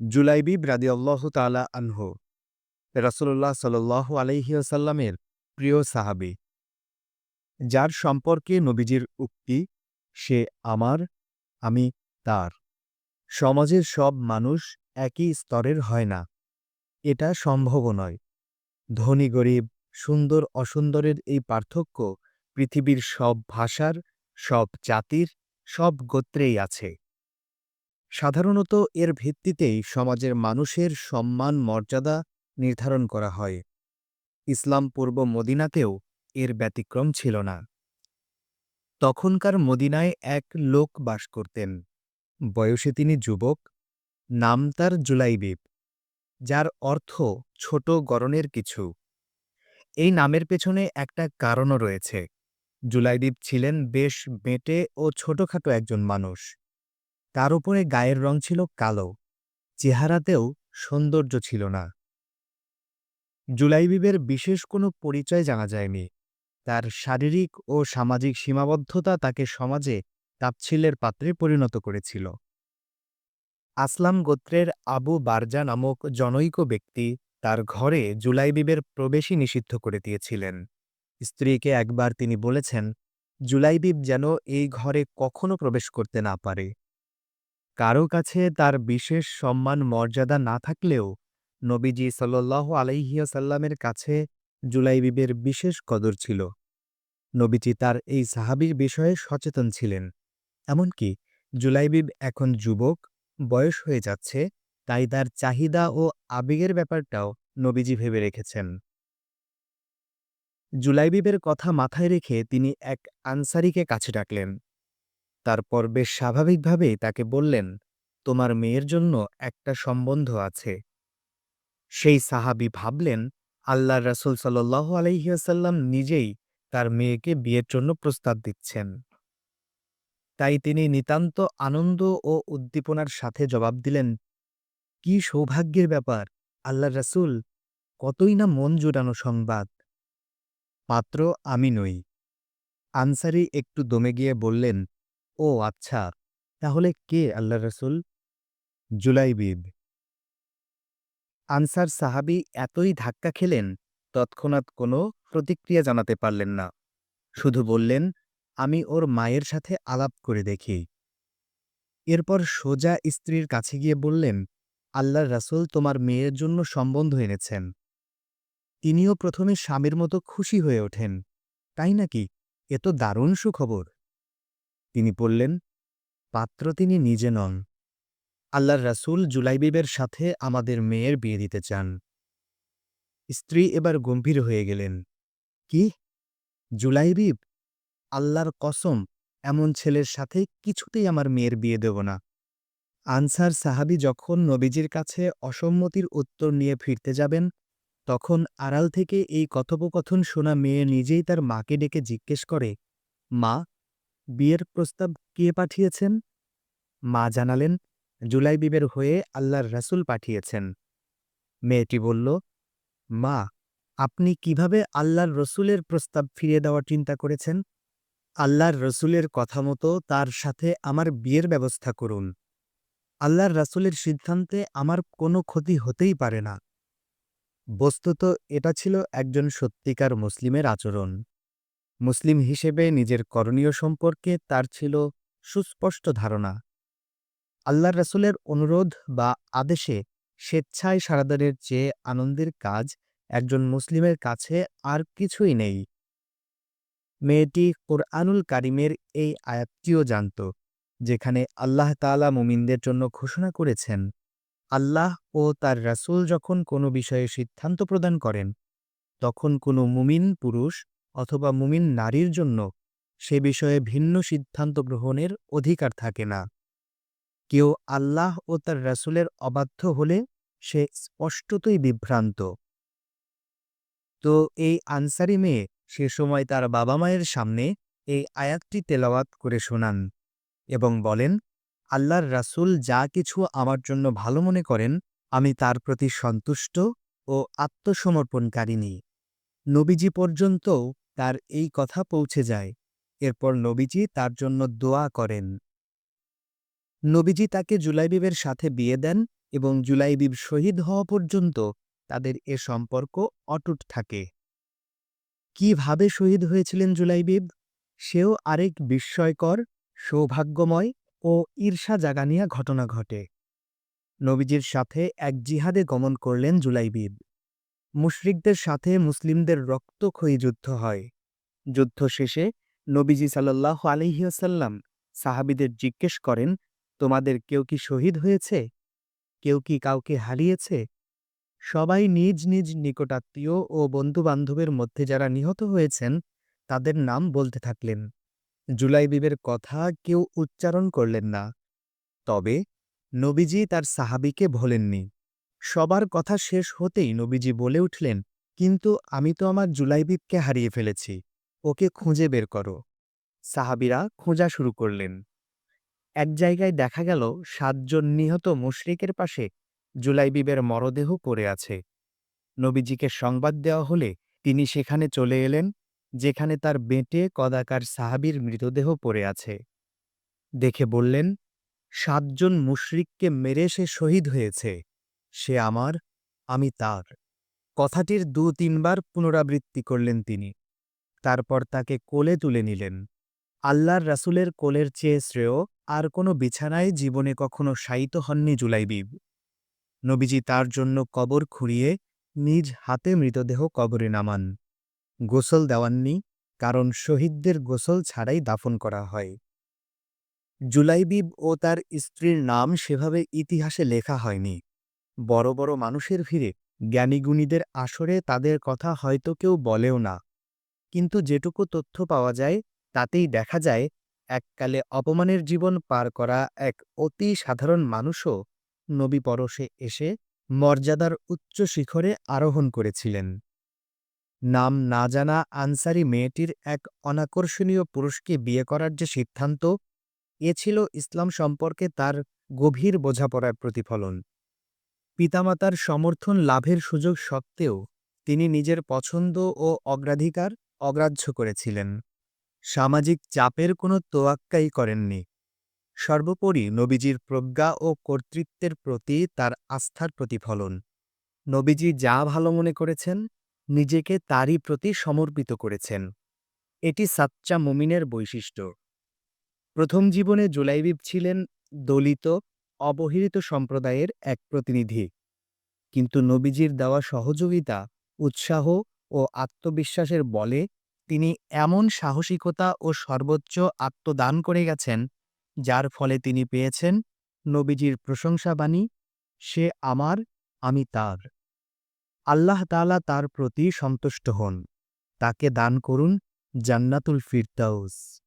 জুলাইবিব রাদিয়াল্লাহ তালা আনহু। রাসুল্লাহ সাল্লাহ আলহিউসাল্লামের প্রিয় সাহাবি। যার সম্পর্কে নবীজির উক্তি, সে আমার, আমি তার। সমাজের সব মানুষ একই স্তরের হয় না। এটা সম্ভব নয়। ধনী, গরিব, সুন্দর, অসুন্দরের এই পার্থক্য পৃথিবীর সব ভাষার, সব জাতির, সব গোত্রেই আছে। সাধারণত এর ভিত্তিতেই সমাজের মানুষের সম্মান মর্যাদা নির্ধারণ করা হয়। ইসলাম পূর্ব মদিনাতেও এর ব্যতিক্রম ছিল না। তখনকার মদিনায় এক লোক বাস করতেন। বয়সে তিনি যুবক, নাম তার জুলাইবিব, যার অর্থ ছোট গরনের কিছু এই নামের পেছনে একটা কারণও রয়েছে। জুলাইবিব ছিলেন বেশ বেঁটে ও ছোটখাটো একজন মানুষ। তার উপরে গায়ের রং ছিল কালো, চেহারাতেও সৌন্দর্য ছিল না। জুলাইবিবের বিশেষ কোনো পরিচয় জানা যায়নি। তার শারীরিক ও সামাজিক সীমাবদ্ধতা তাকে সমাজে তাচ্ছিল্যের পাত্রে পরিণত করেছিল। আসলাম গোত্রের আবু বারজা নামক জনৈক ব্যক্তি তার ঘরে জুলাইবিবের প্রবেশই নিষিদ্ধ করে দিয়েছিলেন। স্ত্রীকে একবার তিনি বলেছেন, জুলাইবিব যেন এই ঘরে কখনো প্রবেশ করতে না পারে। কারও কাছে তার বিশেষ সম্মান, মর্যাদা না থাকলেও নবীজি সাল্লাহ আলাইহিয়াসাল্লামের কাছে জুলাইবিবের বিশেষ কদর ছিল। নবীজি তার এই সাহাবির বিষয়ে সচেতন ছিলেন। এমনকি জুলাইবিব এখন যুবক, বয়স হয়ে যাচ্ছে, তাই তার চাহিদা ও আবেগের ব্যাপারটাও নবীজি ভেবে রেখেছেন। জুলাইবিবের কথা মাথায় রেখে তিনি এক আনসারিকে কাছে ডাকলেন। তারপর বেশ স্বাভাবিকভাবেই তাকে বললেন, তোমার মেয়ের জন্য একটা সম্বন্ধ আছে। সেই সাহাবি ভাবলেন আল্লাহ রাসুল সাল্লাহ আলহিহাসাল্লাম নিজেই তার মেয়েকে বিয়ের জন্য প্রস্তাব দিচ্ছেন। তাই তিনি নিতান্ত আনন্দ ও উদ্দীপনার সাথে জবাব দিলেন, কি সৌভাগ্যের ব্যাপার আল্লাহ রাসুল কতই না মন জোড়ানো সংবাদ। পাত্র আমি নই। আনসারি একটু দমে গিয়ে বললেন ও আচ্ছা তাহলে কে আল্লাহ রসুল? জুলাইবিব আনসার সাহাবি এতই ধাক্কা খেলেন, তৎক্ষণাৎ কোনো প্রতিক্রিয়া জানাতে পারলেন না। শুধু বললেন, আমি ওর মায়ের সাথে আলাপ করে দেখি। এরপর সোজা স্ত্রীর কাছে গিয়ে বললেন, আল্লাহর রাসুল তোমার মেয়ের জন্য সম্বন্ধ এনেছেন। তিনিও প্রথমে স্বামীর মতো খুশি হয়ে ওঠেন। তাই নাকি? এ তো দারুণ সুখবর। তিনি বললেন, পাত্র তিনি নিজে নন। আল্লাহর রাসুল জুলাইবিবের সাথে আমাদের মেয়ের বিয়ে দিতে চান। স্ত্রী এবার গম্ভীর হয়ে গেলেন। কি? জুলাইবিব? আল্লাহর কসম, এমন ছেলের সাথে কিছুতেই আমার মেয়ের বিয়ে দেব না। আনসার সাহাবি যখন নবীজির কাছে অসম্মতির উত্তর নিয়ে ফিরতে যাবেন, তখন আড়াল থেকে এই কথোপকথন শোনা মেয়ে নিজেই তার মাকে ডেকে জিজ্ঞেস করে, মা বিয়ের প্রস্তাব কে পাঠিয়েছেন? মা জানালেন জুলাইবিবের হয়ে আল্লাহর রাসুল পাঠিয়েছেন। মেয়েটি বলল, মা, আপনি কীভাবে আল্লাহর রসুলের প্রস্তাব ফিরিয়ে দেওয়ার চিন্তা করেছেন? আল্লাহর রসুলের কথা মতো তার সাথে আমার বিয়ের ব্যবস্থা করুন। আল্লাহর রাসুলের সিদ্ধান্তে আমার কোনো ক্ষতি হতেই পারে না। বস্তুত, এটা ছিল একজন সত্যিকার মুসলিমের আচরণ। মুসলিম হিসেবে নিজের করণীয় সম্পর্কে তার ছিল সুস্পষ্ট ধারণা। আল্লাহর রাসুলের অনুরোধ বা আদেশে স্বেচ্ছায় সারাদানের চেয়ে আনন্দের কাজ একজন মুসলিমের কাছে আর কিছুই নেই। মেয়েটি কোরআনুল কারিমের এই আয়াতটিও জানত, যেখানে আল্লাহ তালা মুমিনদের জন্য ঘোষণা করেছেন, আল্লাহ ও তার রাসুল যখন কোনো বিষয়ে সিদ্ধান্ত প্রদান করেন, তখন কোনো মুমিন পুরুষ অথবা মুমিন নারীর জন্য সে বিষয়ে ভিন্ন সিদ্ধান্ত গ্রহণের অধিকার থাকে না। কেউ আল্লাহ ও তার রাসুলের অবাধ্য হলে সে স্পষ্টতই বিভ্রান্ত। তো এই আনসারি মেয়ে সে সময় তার বাবা মায়ের সামনে এই আয়াতটি তেলাওয়াত করে শোনান এবং বলেন, আল্লাহর রাসুল যা কিছু আমার জন্য ভালো মনে করেন, আমি তার প্রতি সন্তুষ্ট ও আত্মসমর্পণকারিণী। নবীজি পর্যন্তও তার এই কথা পৌঁছে যায়। এরপর নবীজি তার জন্য দোয়া করেন। নবীজি তাকে জুলাইবিবের সাথে বিয়ে দেন এবং জুলাইবিব শহীদ হওয়া পর্যন্ত তাদের এ সম্পর্ক অটুট থাকে। কীভাবে শহীদ হয়েছিলেন জুলাইবিব? সেও আরেক বিস্ময়কর, সৌভাগ্যময় ও ঈর্ষা জাগানিয়া ঘটনা ঘটে। নবীজির সাথে এক জিহাদে গমন করলেন জুলাইবিব। মুশরিকদের সাথে মুসলিমদের রক্তক্ষয়ী যুদ্ধ হয়। যুদ্ধ শেষে নবীজি সাল্লাহ আলহিহাসাল্লাম সাহাবিদের জিজ্ঞেস করেন, তোমাদের কেউ কি শহীদ হয়েছে? কেউ কি কাউকে হারিয়েছে? সবাই নিজ নিজ নিকটাত্মীয় ও বন্ধুবান্ধবের মধ্যে যারা নিহত হয়েছেন, তাদের নাম বলতে থাকলেন। জুলাইবিবের কথা কেউ উচ্চারণ করলেন না। তবে নবীজি তার সাহাবিকে ভোলেননি। সবার কথা শেষ হতেই নবীজি বলে উঠলেন, কিন্তু আমি তো আমার জুলাইবিবকে হারিয়ে ফেলেছি, ওকে খুঁজে বের করো। সাহাবিরা খোঁজা শুরু করলেন। এক জায়গায় দেখা গেল, সাতজন নিহত মুশরিকের পাশে জুলাইবিবের মরদেহ পড়ে আছে। নবীজিকে সংবাদ দেওয়া হলে তিনি সেখানে চলে এলেন, যেখানে তার বেঁটে কদাকার সাহাবির মৃতদেহ পড়ে আছে। দেখে বললেন, সাতজন মুশরিককে মেরে সে শহীদ হয়েছে। সে আমার, আমি তার। কথাটির দু তিনবার পুনরাবৃত্তি করলেন তিনি। তারপর তাকে কোলে তুলে নিলেন। আল্লাহর রাসূলের কোলের চেয়ে শ্রেয়, আর কোনো বিছানায় জীবনে কখনো শায়িত হননি জুলাইবিব। নবীজি তার জন্য কবর খুঁড়িয়ে নিজ হাতে মৃতদেহ কবরে নামান। গোসল দেওয়াননি, কারণ শহীদদের গোসল ছাড়াই দাফন করা হয়। জুলাইবিব ও তার স্ত্রীর নাম সেভাবে ইতিহাসে লেখা হয়নি। বড় বড় মানুষের ভিড়ে জ্ঞানীগুণীদের আসরে তাদের কথা হয়তো কেউ বলেও না। কিন্তু যেটুকু তথ্য পাওয়া যায়, তাতেই দেখা যায়, এককালে অপমানের জীবন পার করা এক অতি সাধারণ মানুষও নবী পরশে এসে মর্যাদার উচ্চ শিখরে আরোহণ করেছিলেন। নাম না জানা আনসারি মেয়েটির এক অনাকর্ষণীয় পুরুষকে বিয়ে করার যে সিদ্ধান্ত, এ ছিল ইসলাম সম্পর্কে তার গভীর বোঝাপড়ার প্রতিফলন। পিতামাতার সমর্থন লাভের সুযোগ সত্ত্বেও তিনি নিজের পছন্দ ও অগ্রাধিকার অগ্রাহ্য করেছিলেন। সামাজিক চাপের কোনো তোয়াক্কাই করেননি। সর্বোপরি নবীজির প্রজ্ঞা ও কর্তৃত্বের প্রতি তার আস্থার প্রতিফলন। নবীজি যা ভালো মনে করেছেন, নিজেকে তারই প্রতি সমর্পিত করেছেন। এটি সাচ্চা মুমিনের বৈশিষ্ট্য। প্রথম জীবনে জুলাইবিব ছিলেন দলিত অবহেলিত সম্প্রদায়ের এক প্রতিনিধি। কিন্তু নবীজির দেওয়া সহযোগিতা, উৎসাহ ও আত্মবিশ্বাসের বলে তিনি এমন সাহসিকতা ও সর্বোচ্চ আত্মদান করে গেছেন, যার ফলে তিনি পেয়েছেন নবীজির প্রশংসাবাণী, সে আমার, আমি তার। আল্লাহ তাআলা তার প্রতি সন্তুষ্ট হন। তাকে দান করুন জান্নাতুল ফিরতাউস.